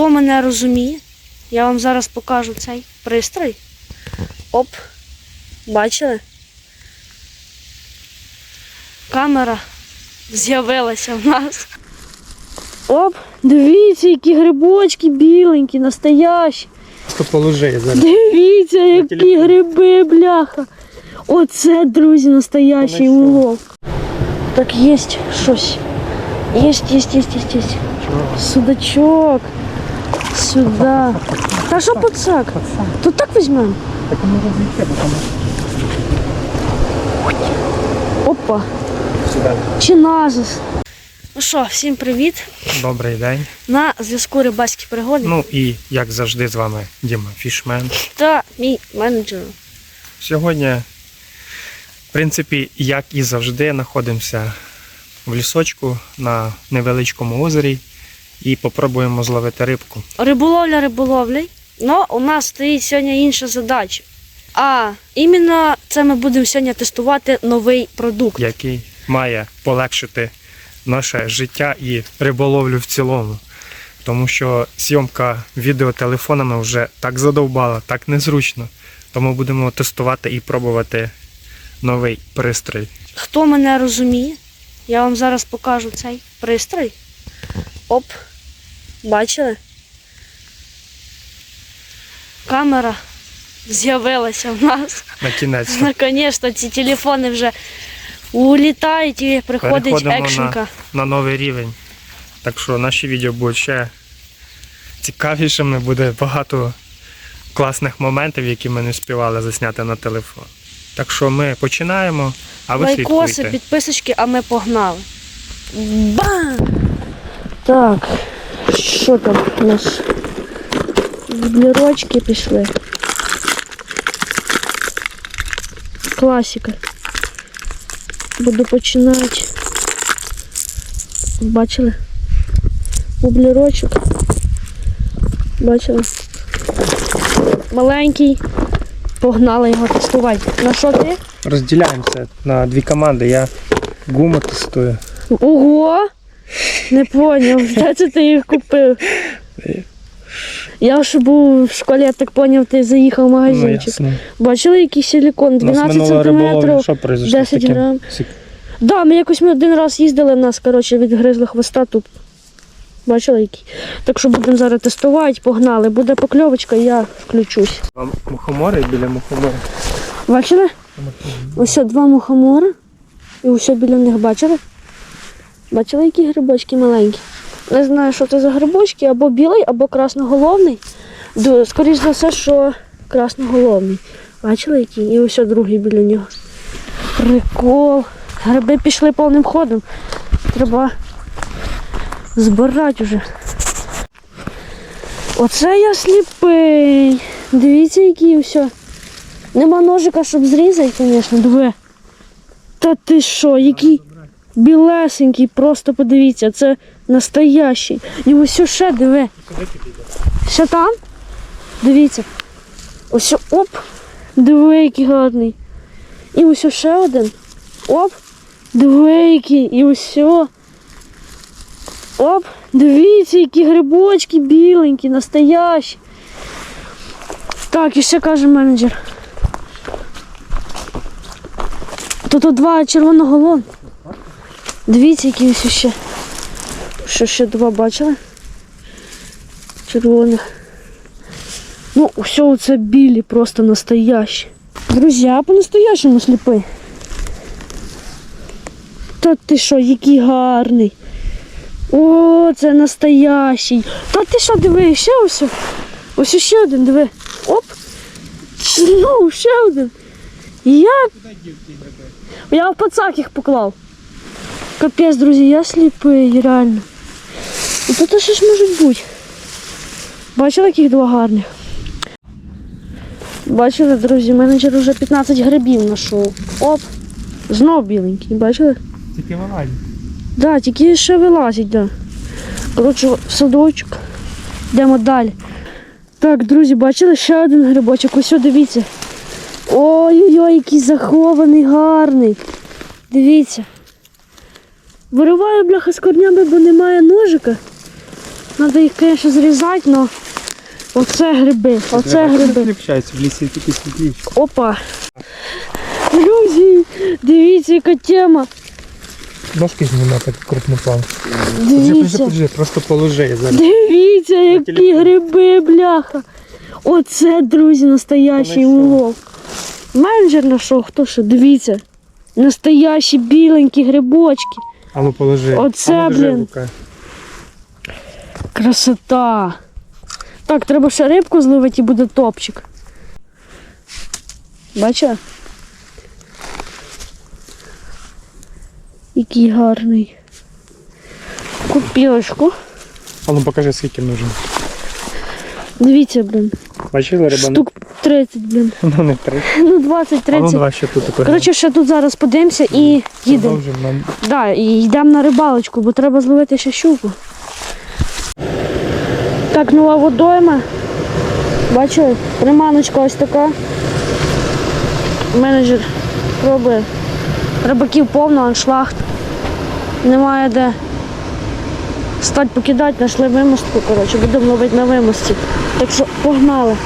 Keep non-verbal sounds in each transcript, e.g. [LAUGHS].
Хто мене розуміє, я вам зараз покажу цей пристрій. Оп. Бачили? Камера з'явилася в нас. Оп, дивіться, які грибочки біленькі, настоящі. То положи зараз. Дивіться, які гриби, бляха. Оце, друзі, настоящий що? улов. Так, є щось. Єсть, єсть, єсть, єсть, єсть. Судачок. Сюди. Та що пацак? То так візьмемо. Так зійти, бо Опа. сюди. Чи назис. Ну що, всім привіт. Добрий день. На зв'язку рибацькі пригоди Ну і як завжди з вами Діма Фішмен. та мій менеджер. Сьогодні, в принципі, як і завжди, знаходимося в лісочку на невеличкому озері і попробуємо зловити рибку. Риболовля риболовлею, але у нас стоїть сьогодні інша задача. А іменно це ми будемо сьогодні тестувати новий продукт. який має полегшити наше життя і риболовлю в цілому. Тому що зйомка відеотелефонами вже так задовбала, так незручно. Тому будемо тестувати і пробувати новий пристрій. Хто мене розуміє, я вам зараз покажу цей пристрій. Оп. Бачили? Камера з'явилася в нас. На кінець [LAUGHS] Наконець-то ці телефони вже улітають і приходить Переходимо екшенка. на новий рівень. Так що наші відео будуть ще цікавішими, буде багато класних моментів, які ми не співали засняти на телефон. Так що ми починаємо, а ви Лайкоси, слідкуйте. підписочки, а ми погнали. Бам! Так, що там у нас? Дублірочки пішли. Класика. Буду починати. Бачили? Бублірочок. Бачили? Маленький. Погнали його тестувати. На що ти? Розділяємося на дві команди. Я гуму тестую. Ого! Не поняв, де це ти їх купив? Я ж був в школі, я так поняв, ти заїхав в Ну, магазинчик. ясно. Бачили який силікон? У нас 12 минула риболовля, сантиметрів. що произошло? 10 таке? грам. Сік- Да, ми якось ми один раз їздили, нас, коротше, відгризли хвоста тут. Бачили який? Так що будемо зараз тестувати, погнали. Буде покльовочка, я включусь. Вам Мухомори біля мухомори. Бачили? Ось два мухомори. І ось біля них бачили? Бачили, які грибочки маленькі? Не знаю, що це за грибочки, або білий, або красноголовний. Ду- Скоріш за все, що красноголовний. Бачили які? І ось другий біля нього. Прикол. Гриби пішли повним ходом. Треба збирати вже. Оце я сліпий. Дивіться, який все. Нема ножика, щоб зрізати, звісно, диви. Та ти що, який білесенький, просто подивіться, це настоящий. І ось ще диви. Ще там? Дивіться. Ось оп. Диви, який гарний. І ось ще один. Оп. Диви, який. І ось. Оп. Дивіться, які грибочки біленькі, настоящі. Так, і ще каже менеджер. Тут два червоноголон. Дивіться, які ось ще. Що ще два бачили? Червоних. Ну, все це білі, просто настоящі. Друзі, а по-настоящему сліпий. Та ти що, який гарний. О, це настоящий. Та ти що, диви, ще ось. Ось ще один, диви. Оп. Ну, ще один. Як я в пацак їх поклав. Капець, друзі, я сліпий, реально. І тут що ж можуть бути? Бачили, яких два гарних? Бачили, друзі, менеджер вже 15 грибів знайшов. Оп. Знов біленький, бачили? Тільки вилазь. Да, тільки ще вилазить, да. Коротше, в садочок. Йдемо далі. Так, друзі, бачили ще один грибочок. Ось, дивіться. Ой-ой-ой, який захований, гарний. Дивіться. Вириваю бляха з корнями, бо немає ножика. Треба їх, звісно, зрізати, але оце гриби, оце гриби. В лісі тільки світліше. Опа. Друзі, дивіться, яка тема. Ножки знімати крупний план. Дивіться. просто положи зараз. Дивіться, які гриби, бляха. Оце, друзі, настоящий улов. Менеджер знайшов, хто що, дивіться. Настоящі біленькі грибочки. А ну положи. Оце, а ну, держи блін. руках. Красота. Так, треба ще рибку зловити і буде топчик. Бача? Який гарний. Купілочку. А ну покажи, скільки нужно. Дивіться, блін. Бачили риба? Штук 30, блін. [LAUGHS] Ну не три. Ну, А ну 20-30. два ще тут таке. Коротше, ще тут зараз подивимося і їдемо. Продовжимо нам. Да, і йдемо на рибалочку, бо треба зловити ще щуку. Так, нова водойма. Бачили? Приманочка ось така. Менеджер пробує. Рибаків повно, аншлахт. Немає де стать покидати, знайшли вимостку, коротше, будемо ловити на вимості. Так що погнали.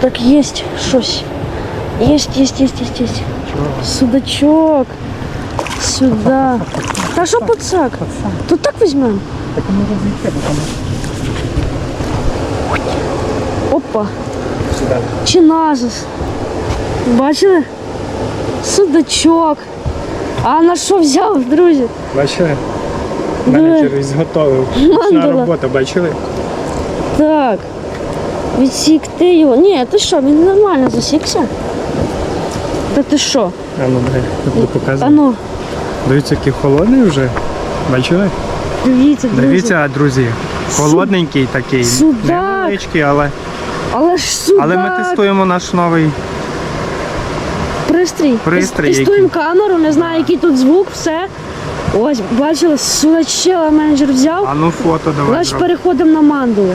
Так, есть щось. Есть, есть, есть, есть, есть. Судачок. Сюда. Та що пацак? Тут так візьмемо. Так а може зійти, бо там Опа. сюди. Чиназис. Бачили? Судачок. А на що взяв, друзі? Бачили? Диви. Менеджер зготовив. Мандала. Ручна робота, бачили? Так. Відсікти його. Ні, ти що, він нормально засікся? Та ти що? А ну дай, я буду показувати. ну, Дивіться, який холодний вже. Бачили? дивіться, друзі. Дивіться, друзі. Холодненький такий. Судак. Невеличкий, але, Але ж судак. але ми тестуємо наш новий. Пристрій. Пристрій Тес- Тестуємо камеру, не знаю, який тут звук, все. Ось, бачили, судачела менеджер взяв. А ну фото давай. Значить, зробимо. переходимо на мандулу.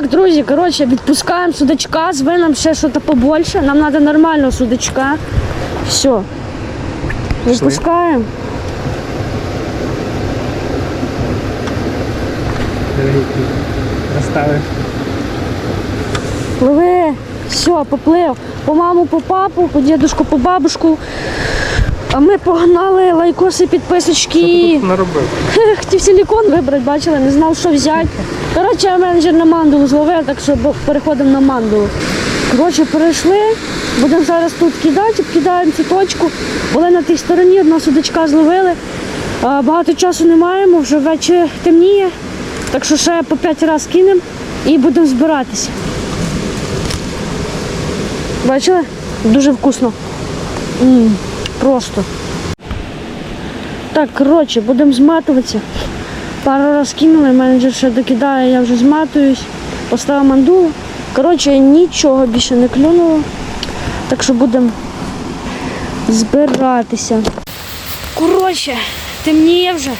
Так, друзі, коротше, відпускаємо судачка, зве нам ще щось побольше. Нам треба нормального судачка. Все. Відпускаємо. Розставив. Пливи. Все, поплив. По маму, по папу, по дідушку, по бабушку. А ми погнали лайкоси, підписочки. Наробив? [LAUGHS] Хотів силікон вибрати, бачили, не знав, що взяти. Коротше, менеджер на мандулу зловив, так що переходимо на мандулу. Коротше, перейшли, будемо зараз тут кидати, кидаємо цю точку. Були на тій стороні, одного судачка зловили. Багато часу не маємо, вже ввечері темніє. Так що ще по п'ять разів кинемо і будемо збиратися. Бачили? Дуже вкусно. М, просто. Так, коротше, будемо зматуватися. Пару раз кинули, менеджер ще докидає, я вже зматуюсь, поставив мандулу. Коротше, нічого більше не клюнуло. Так що будемо збиратися. Коротше, темніє вже.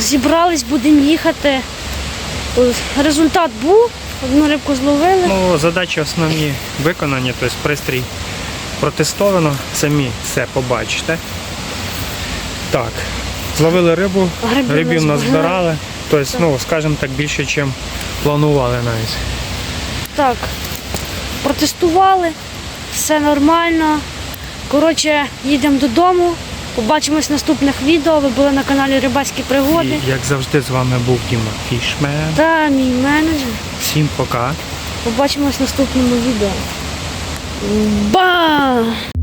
Зібрались, будемо їхати. Результат був, одну рибку зловили. Ну, задачі основні виконані, тобто пристрій протестовано, самі все побачите. Так, зловили рибу, Грибів рибів назбирали. назбирали. Тобто, ну, скажімо так, більше, ніж планували навіть. Так, протестували, все нормально. Коротше, їдемо додому. Побачимось в наступних відео. Ви були на каналі Рибацькі пригоди. І як завжди з вами був Діма Фішмен. Та мій менеджер. Всім пока. Побачимось в наступному відео. Бам!